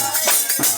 আস্তে আস্তে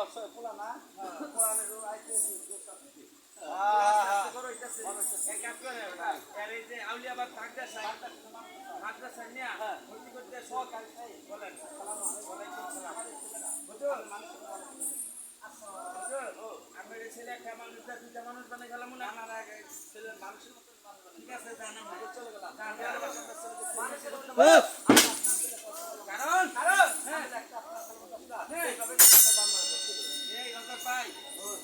মানুষের ঠিক আছে জানেন চলে গেলাম মানুষের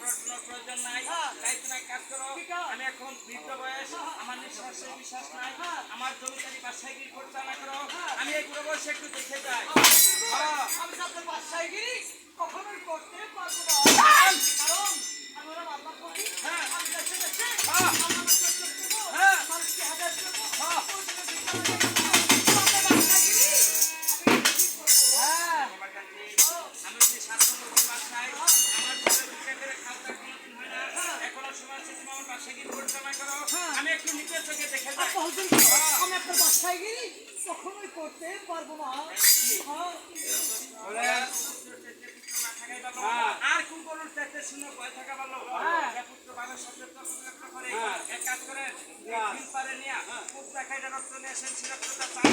লেখাপড়ার প্রয়োজন নাই তুমি এক কাজ করো আমি এখন বৃদ্ধ বয়স আমার নিঃশ্বাসে বিশ্বাস নাই আমার জমিদারি বাসায় গিয়ে করতে না করো আমি এই বয়সে একটু দেখে যাই। আমি আপনার বাসায় কখনোই করতে পারব হ্যাঁ। আমি। গিয়ে কখনোই করতে পারব না। হ্যাঁ। আর কোন কোন চাইতে শূন্য ভয় থাকা ভালো। পুত্র বাবার সচেতন বিতর্ক করে। এক কাজ করে দিন পারে নিয়ে খুব দেখাই রক্ত নিয়ে এসেন সে রক্তটা পানি